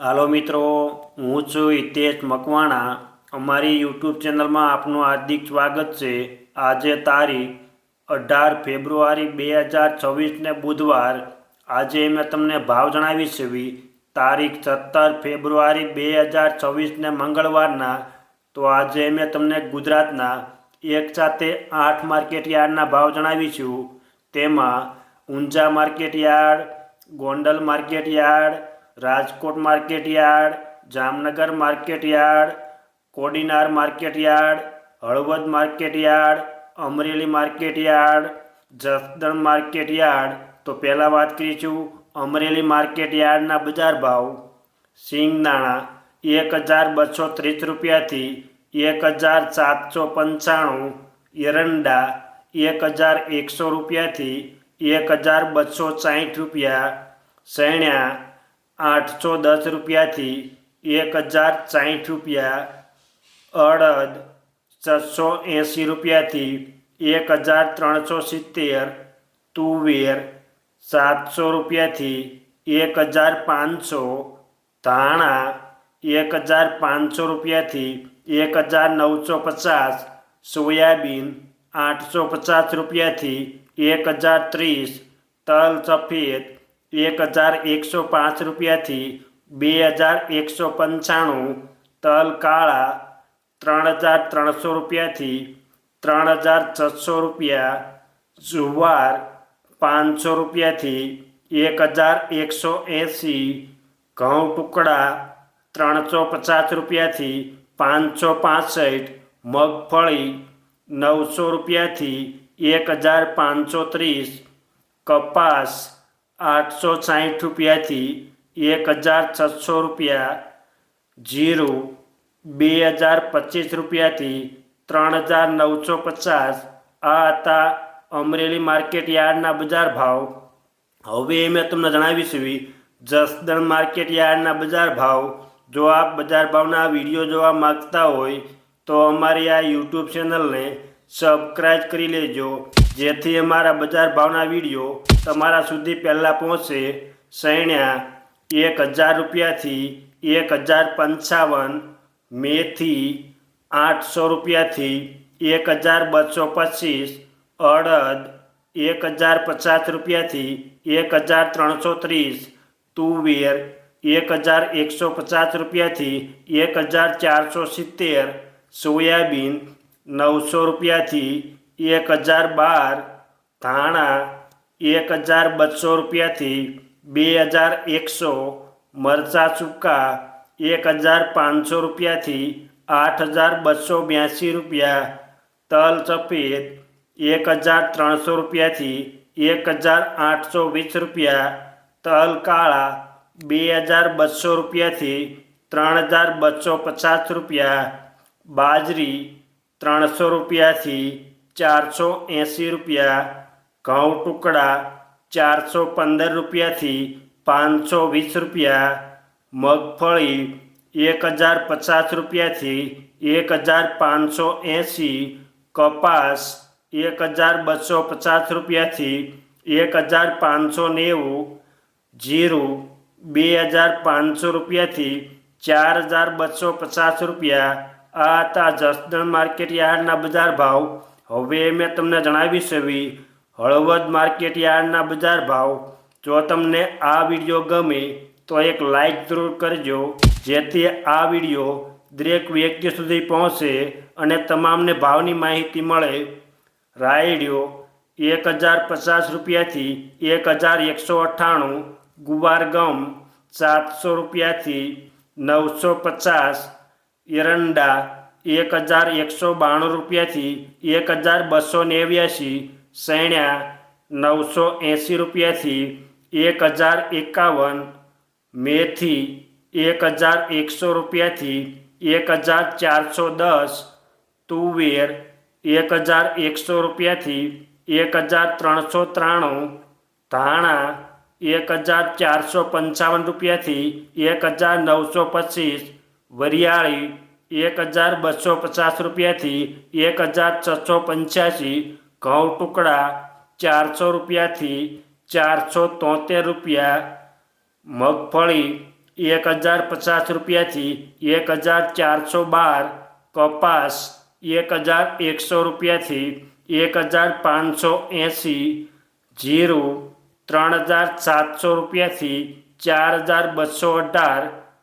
હાલો મિત્રો, હું છું હિતેશ મકવાણા. અમારી યુટ્યુબ ચેનલમાં આપનું હાર્દિક સ્વાગત છે. આજે તારીખ અઢાર ફેબ્રુઆરી બે હજાર છવ્વીસને બુધવાર. આજે મેં તમને ભાવ જણાવી છે તારીખ સત્તર ફેબ્રુઆરી બે હજાર છવ્વીસને મંગળવારના. તો આજે મેં તમને ગુજરાતના એક સાથે આઠ માર્કેટ યાર્ડના ભાવ જણાવીશું તેમાં Unjha market yard, Gondal market yard Rajkot market yard, Jamnagar market yard, Kodinar market yard, Halvad market yard, Amreli market yard, Jasdan market yard. તો પહેલાં વાત કરીશું અમરેલી માર્કેટ યાર્ડના બજાર ભાવ. સિંગદાણા એક હજાર બસો ત્રીસ રૂપિયાથી એક હજાર સાતસો પંચાણું. એરંડા એક હજાર એકસો રૂપિયાથી એક હજાર બસો સાહીઠ રૂપિયા. સૈણ્યા આઠસો દસ રૂપિયાથી એક હજાર સાઠ રૂપિયા, અડદ છસો એંસી રૂપિયાથી એક હજાર ત્રણસો સિત્તેર, તુવેર સાતસો રૂપિયાથી એક હજાર પાંચસો, ધાણા એક હજાર પાંચસો રૂપિયાથી એક હજાર નવસો પચાસ, સોયાબીન આઠસો પચાસ રૂપિયાથી એક હજાર ત્રીસ, તલ સફેદ એક હજાર એકસો પાંચ રૂપિયાથી બે હજાર એકસો પંચાણું તલ કાળા ત્રણ હજાર ત્રણસો રૂપિયાથી ત્રણ હજાર છસો રૂપિયા, જુવાર પાંચસો રૂપિયાથી એક હજાર એકસો એંસી, ઘઉં ટુકડા ત્રણસો પચાસ રૂપિયાથી પાંચસો પાસઠ, મગફળી નવસો રૂપિયાથી એક હજાર પાંચસો ત્રીસ, કપાસ આઠસો સાઠ રૂપિયાથી એક હજાર છસો રૂપિયા, જીરું બે હજાર પચીસ રૂપિયાથી ત્રણ હજાર નવસો પચાસ. આ હતા અમરેલી માર્કેટ યાર્ડના બજાર ભાવ. હવે મેં તમને જણાવીશું જસદણ માર્કેટ યાર્ડના બજાર ભાવ. જો આપ બજાર ભાવના વીડિયો જોવા માગતા હોય તો અમારી આ યુટ્યુબ ચેનલને સબસ્ક્રાઈબ કરી લેજો. જેથી અમારા બજાર ભાવના વીડિયો તમારા સુધી પહેલાં પહોંચે. સૈણ્યા એક હજાર રૂપિયાથી એક હજાર પંચાવન, મેથી આઠસો રૂપિયાથી એક હજાર બસો પચીસ, અડદ એક હજાર પચાસ રૂપિયાથી એક હજાર ત્રણસો ત્રીસ, તુવેર એક હજાર એકસો પચાસ રૂપિયાથી એક હજાર ચારસો સિત્તેર, સોયાબીન નવસો રૂપિયાથી એક હજાર બાર, ધાણા એક હજાર બસો રૂપિયાથી બે હજાર એકસો, મરચાં સૂકા એક હજાર પાંચસો રૂપિયાથી આઠ હજાર બસો બ્યાસી રૂપિયા, તલ સફેદ એક હજાર ત્રણસો રૂપિયાથી એક હજાર આઠસો વીસ રૂપિયા, તલ કાળા બે હજાર બસો રૂપિયાથી ત્રણ હજાર બસો પચાસ રૂપિયા, બાજરી ત્રણસો રૂપિયાથી ચારસો એંસી રૂપિયા ઘઉં ટુકડા ચારસો પંદર રૂપિયાથી પાંચસો વીસ રૂપિયા મગફળી એક હજાર પચાસ રૂપિયાથી એક હજાર પાંચસો એંસી કપાસ એક હજાર બસો પચાસ રૂપિયાથી એક હજાર પાંચસો નેવું જીરું બે હજાર પાંચસો રૂપિયાથી ચાર હજાર બસો પચાસ રૂપિયા આ હતા જસદણ માર્કેટ યાર્ડના બજાર ભાવ હવે મેં તમને જણાવી છે હળવદ માર્કેટ યાર્ડના બજાર ભાવ. જો તમને આ વીડિયો ગમે, તો એક લાઈક જરૂર કરજો, જેથી આ વીડિયો દરેક વ્યક્તિ સુધી પહોંચે અને તમામને ભાવની માહિતી મળે. રાયડિયો એક હજાર પચાસ રૂપિયાથી એક હજાર એકસો અઠ્ઠાણું. ગુવાર ગમ, સાતસો રૂપિયાથી નવસો પચાસ. એરંડા એક હજાર એકસો બાણું રૂપિયાથી એક હજાર બસો નેવ્યાસી સૈણ્યા નવસો એંસી રૂપિયાથી એક હજાર એકાવન મેથી એક હજાર એકસો રૂપિયાથી એક હજાર ચારસો દસ તુવેર એક હજાર એકસો રૂપિયાથી એક હજાર ત્રણસો ત્રાણું ધાણા એક હજાર ચારસો પંચાવન રૂપિયાથી એક હજાર નવસો પચીસ વરિયાળી એક હજાર બસો પચાસ રૂપિયાથી એક હજાર છસો પંચ્યાસી ઘઉં ટુકડા ચારસો રૂપિયાથી ચારસો તોતેર રૂપિયા, મગફળી એક હજાર પચાસ રૂપિયાથી એક હજાર ચારસો બાર, કપાસ એક હજાર એકસો રૂપિયાથી એક હજાર પાંચસો એંસી, જીરું ત્રણ હજાર સાતસો રૂપિયાથી ચાર હજાર બસો અઢાર,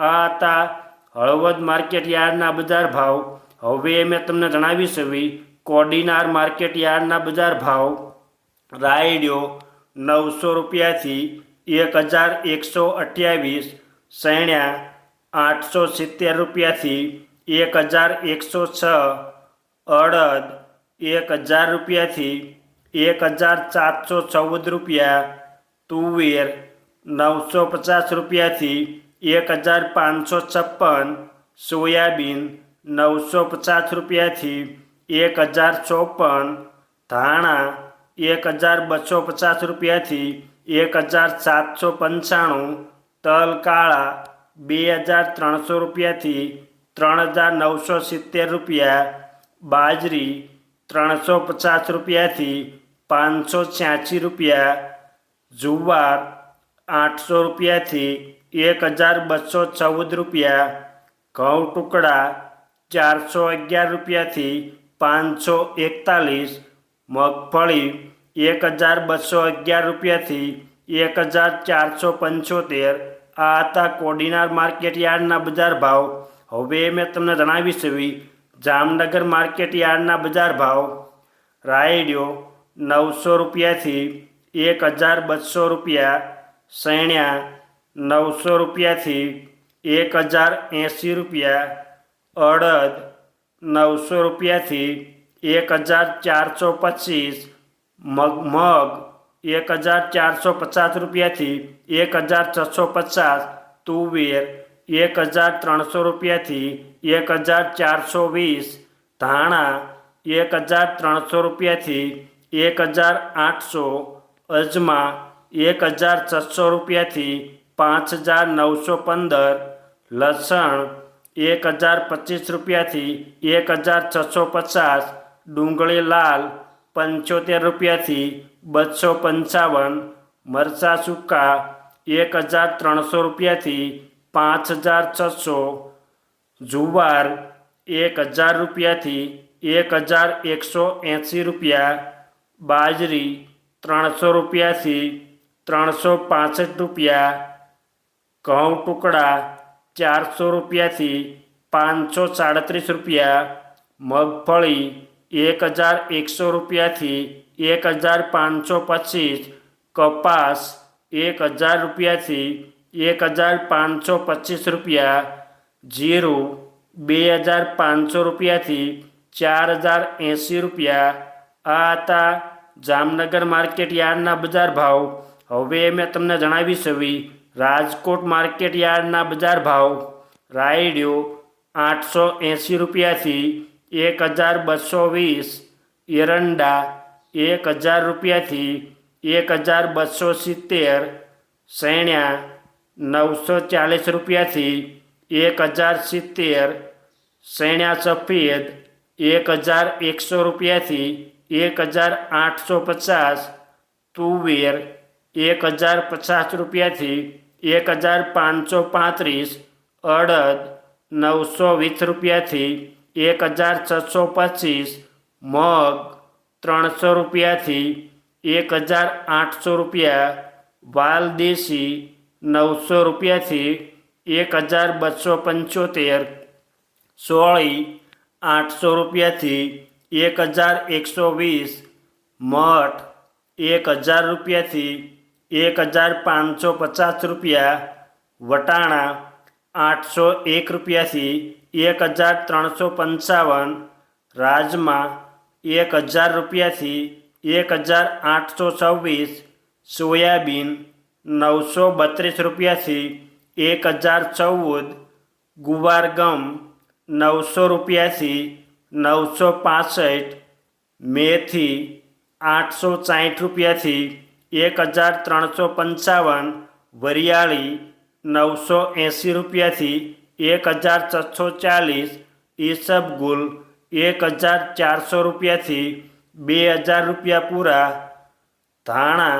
આ હતા હળવદ માર્કેટ યાર્ડના બજાર ભાવ, હવે મેં તમને જણાવી એવી કોડીનાર માર્કેટ યાર્ડના બજાર ભાવ, રાયડિયો નવસો રૂપિયાથી એક હજાર એકસો અઠ્યાવીસ, સૈણ્યા આઠસો સિત્તેર રૂપિયાથી એક હજાર એકસો છ, અડદ એક હજાર રૂપિયાથી એક હજાર સાતસો ચૌદ રૂપિયા, તુવેર નવસો પચાસ રૂપિયાથી એક હજાર પાંચસો છપ્પન સોયાબીન નવસો પચાસ રૂપિયાથી એક હજાર ચોપન, ધાણા એક હજાર બસો પચાસ રૂપિયાથી એક હજાર સાતસો પંચાણું તલ કાળા બે હજાર ત્રણસો રૂપિયાથી ત્રણ હજાર નવસો સિત્તેર રૂપિયા, બાજરી ત્રણસો પચાસ રૂપિયાથી પાંચસો છ્યાસી રૂપિયા, જુવાર આઠસો રૂપિયાથી એક હજાર બસો ચૌદ રૂપિયા ઘઉં ટુકડા ચારસો અગિયાર રૂપિયાથી પાંચસો એકતાલીસ, મગફળી એક હજાર બસો અગિયાર રૂપિયાથી એક હજાર ચારસો પંચોતેર. આ હતા કોડીનાર માર્કેટ યાર્ડના બજાર ભાવ. હવે મેં તમને જણાવીશ એવી જામનગર માર્કેટ યાર્ડના બજાર ભાવ. રાયડિયો નવસો રૂપિયાથી એક હજાર બસો રૂપિયા, સૈણ્યા નવસો રૂપિયાથી એક હજાર એંસી રૂપિયા, અડદ નવસો રૂપિયાથી એક હજાર ચારસો પચીસ, મગ મગ એક હજાર ચારસો પચાસ રૂપિયાથી એક હજાર છસો પચાસ, તુવેર એક હજાર ત્રણસો રૂપિયાથી એક હજાર ચારસો વીસ, ધાણા એક હજાર ત્રણસો રૂપિયાથી એક હજાર આઠસો, અજમા એક હજાર છસો રૂપિયાથી પાંચ હજાર નવસો પંદર, લસણ એક હજાર પચીસ રૂપિયાથી એક હજાર છસો પચાસ, ડુંગળી લાલ પંચોતેર રૂપિયાથી બસો પંચાવન, મરચાં સૂકા એક હજાર ત્રણસો રૂપિયાથી પાંચ હજાર છસો, જુવાર એક હજાર રૂપિયાથી એક હજાર એકસો એંસી રૂપિયા, બાજરી ત્રણસો રૂપિયાથી ત્રણસો પાસઠ રૂપિયા ઘઉં ટુકડા ચારસો રૂપિયાથી પાંચસો સાડત્રીસ રૂપિયા મગફળી એક હજાર એકસો રૂપિયાથી એક હજાર પાંચસો પચીસ કપાસ એક હજાર રૂપિયાથી એક હજાર પાંચસો પચીસ રૂપિયા જીરું બે હજાર પાંચસો રૂપિયાથી ચાર હજાર એંસી રૂપિયા આ હતા જામનગર માર્કેટ યાર્ડના બજાર ભાવ હવે મેં તમને જણાવીશ એવી રાજકોટ માર્કેટ યાર્ડના બજાર ભાવ રાયડ્યો આઠસો એંસી રૂપિયાથી એક હજાર બસો વીસ, એરંડા એક હજાર રૂપિયાથી એક હજાર બસો સિત્તેર, સૈણ્યા નવસો ચાલીસ રૂપિયાથી એક હજાર સિત્તેર, સૈણ્યા સફેદ એક હજાર એકસો રૂપિયાથી એક હજાર આઠસો પચાસ, તુવેર એક હજાર પચાસ રૂપિયાથી એક હજાર પાંચસો પાંત્રીસ, અડદ નવસો વીસ રૂપિયાથી એક હજાર છસો પચીસ, મગ ત્રણસો રૂપિયાથી એક હજાર આઠસો રૂપિયા વાલ દેશી નવસો રૂપિયાથી એક હજાર બસો પંચોતેર, સોળી આઠસો રૂપિયાથી એક હજાર એકસો વીસ, મઠ એક હજાર રૂપિયાથી એક હજાર પાંચસો પચાસ રૂપિયા, વટાણા આઠસો એક રૂપિયાથી એક હજાર ત્રણસો પંચાવન, રાજમા એક હજાર રૂપિયાથી એક હજાર આઠસો છવ્વીસ, સોયાબીન નવસો બત્રીસ રૂપિયાથી એક હજાર ચૌદ ગુવાર ગમ નવસો રૂપિયાથી નવસો પાસઠ, મેથી આઠસો સાઠ રૂપિયાથી એક હજાર ત્રણસો પંચાવન, વરિયાળી નવસો એંસી રૂપિયાથી એક હજાર છસો ચાલીસ ઈસબગુલ એક હજાર ચારસો રૂપિયાથી બે હજાર રૂપિયા પૂરા, ધાણા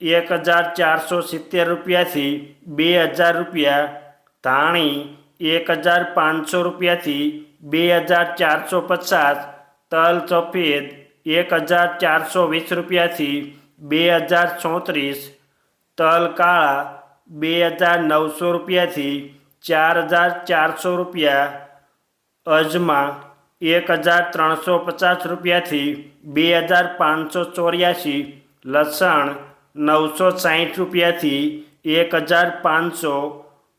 એક હજાર ચારસો સિત્તેર રૂપિયાથી બે હજાર રૂપિયા, ધાણી એક હજાર પાંચસો રૂપિયાથી બે હજાર ચારસો પચાસ, તલ સફેદ એક હજાર ચારસો વીસ રૂપિયાથી બે હજાર ચોત્રીસ તલ કાળા બે હજાર નવસો રૂપિયાથી ચાર હજાર ચારસો રૂપિયા, અજમા એક હજાર ત્રણસો પચાસ રૂપિયાથી બે હજાર પાંચસો ચોર્યાસી, લસણ નવસો સાહીઠ રૂપિયાથી એક હજાર પાંચસો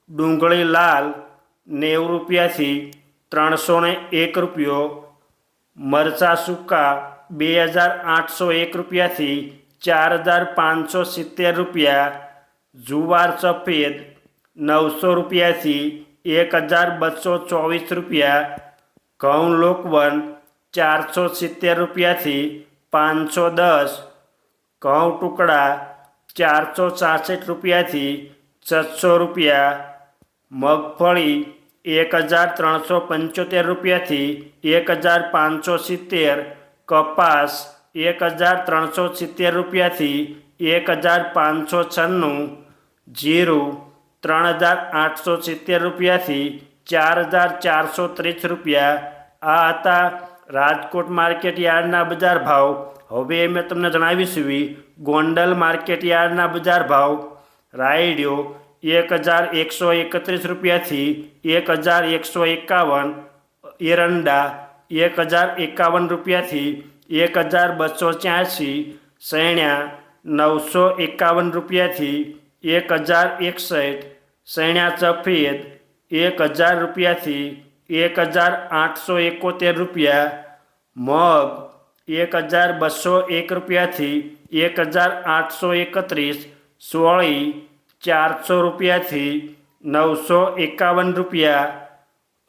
ડુંગળી લાલ નેવું રૂપિયાથી ત્રણસો એક રૂપિયો, મરચાં સૂકા બે હજાર આઠસો એક રૂપિયાથી ચાર હજાર પાંચસો સિત્તેર રૂપિયા, જુવાર સફેદ નવસો રૂપિયાથી એક હજાર બસો ચોવીસ રૂપિયા, ઘઉં લોકવન ચારસો સિત્તેર રૂપિયાથી પાંચસો દસ, ઘઉં ટુકડા ચારસો છાસઠ રૂપિયાથી છસો રૂપિયા, મગફળી એક હજાર ત્રણસો પંચોતેર રૂપિયાથી એક હજાર પાંચસો સિત્તેર, કપાસ એક હજાર ત્રણસો સિત્તેર રૂપિયાથી એક હજાર પાંચસો છન્નું, જીરું ત્રણ હજાર આઠસો સિત્તેર રૂપિયાથી ચાર હજાર ચારસો ત્રીસ રૂપિયા. આ હતા રાજકોટ માર્કેટ યાર્ડના બજાર ભાવ. હવે મેં તમને જણાવીશું ગોંડલ માર્કેટ યાર્ડના બજાર ભાવ. રાયડિયો એક હજાર એકસો એકત્રીસ રૂપિયાથી એક હજાર એકસો એકાવન. એરંડા એક હજાર એકાવન રૂપિયાથી એક હજાર બસો ત્યાંસી સૈણ્યા નવસો એકાવન રૂપિયાથી એક હજાર એકસઠ સૈણ્યા સફેદ એક હજાર રૂપિયાથી એક હજાર આઠસો એકોતેર રૂપિયા. મગ એક હજાર બસો એક રૂપિયાથી એક હજાર આઠસો એકત્રીસ. સોળી ચારસો રૂપિયાથી નવસો એકાવન રૂપિયા.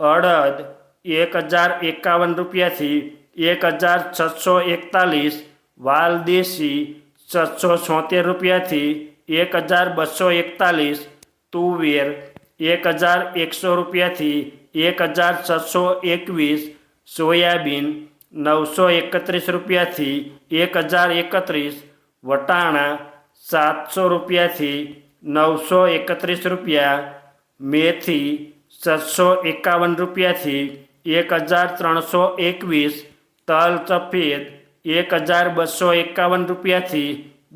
અડદ એક હજાર એકાવન રૂપિયાથી એક હજાર છસો એકતાલીસ વાલદેશી છસો છોતેર રૂપિયાથી એક હજાર બસો એકતાલીસ તુવેર એક હજાર એકસો રૂપિયાથી એક હજાર છસો એકવીસ સોયાબીન નવસો એકત્રીસ રૂપિયાથી એક હજાર એકત્રીસ વટાણા સાતસો રૂપિયાથી નવસો એકત્રીસ રૂપિયા મેથી છસો એકાવન રૂપિયાથી એક હજાર ત્રણસો એકવીસ તલ સફેદ એક હજાર બસો એકાવન રૂપિયાથી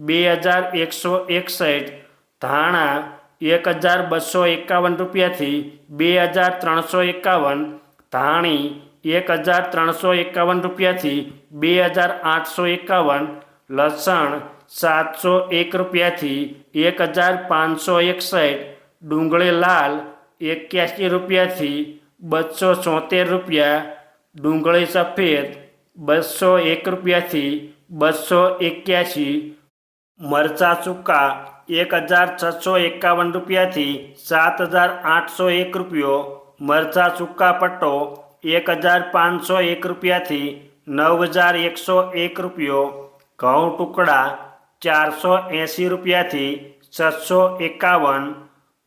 બે હજાર એકસો એકસઠ, ધાણા એક હજાર બસો એકાવન રૂપિયાથી બે હજાર ત્રણસો એકાવન, ધાણી એક હજાર ત્રણસો એકાવન રૂપિયાથી બે હજાર આઠસો એકાવન, લસણ સાતસો એક રૂપિયાથી એક હજાર પાંચસો એકસઠ, ડુંગળી લાલ એક્યાસી રૂપિયાથી બસો ચોતેર રૂપિયા, ડુંગળી સફેદ બસો એક રૂપિયાથી બસો એક્યાસી, મરચાં સૂકા એક હજાર છસો એકાવન રૂપિયાથી સાત હજાર આઠસો એક રૂપિયો, મરચાં સૂકા પટ્ટો એક હજાર પાંચસો એક રૂપિયાથી નવ હજાર એકસો એક રૂપિયો, ઘઉં ટુકડા ચારસો એંસી રૂપિયાથી છસો એકાવન,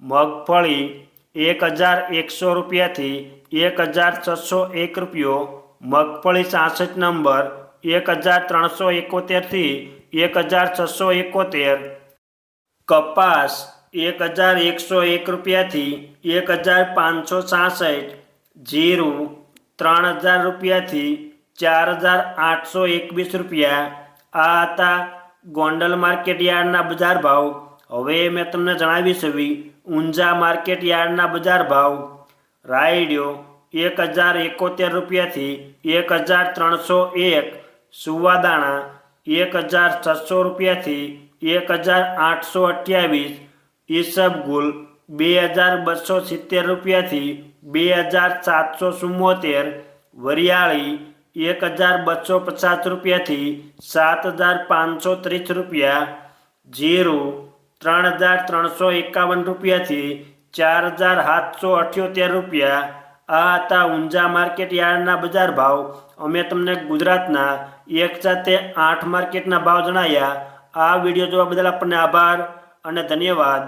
મગફળી એક હજાર એકસો રૂપિયાથી એક હજાર છસો એક રૂપિયો મગફળી સાસઠ નંબર, એક હજાર ત્રણસો એકોતેરથી એક હજાર છસો એકોતેર. કપાસ, એક હજાર એકસો એક રૂપિયાથી એક હજાર પાંચસો છાસઠ જીરું, ત્રણ હજાર રૂપિયાથી ચાર હજાર આઠસો એકવીસ રૂપિયા. આ હતા ગોંડલ માર્કેટ યાર્ડના બજાર ભાવ. હવે મેં તમને જણાવી છે ઊંઝા માર્કેટ યાર્ડના બજાર ભાવ. રાયડિયો એક હજાર એકોતેર રૂપિયાથી એક હજાર ત્રણસો એક સુવાદાણા, એક હજાર છસો રૂપિયાથી એક હજાર આઠસો અઠ્યાવીસ ઈસબગુલ, બે હજાર બસો સિત્તેર રૂપિયાથી બે હજાર સાતસો ચુમ્મોતેર વરિયાળી, એક હજાર બસો પચાસ રૂપિયાથી સાત હજાર પાંચસો ત્રીસ રૂપિયા જીરું, ત્રણ હજાર ત્રણસો એકાવન રૂપિયાથી ચાર હજાર સાતસો અઠ્યોતેર રૂપિયા આ હતા ઊંઝા માર્કેટ યાર્ડના બજાર ભાવ. અમે તમને ગુજરાતના એક સાથે આઠ માર્કેટના ભાવ જણાવ્યા આ વીડિયો જોવા બદલ આપણને આભાર અને ધન્યવાદ.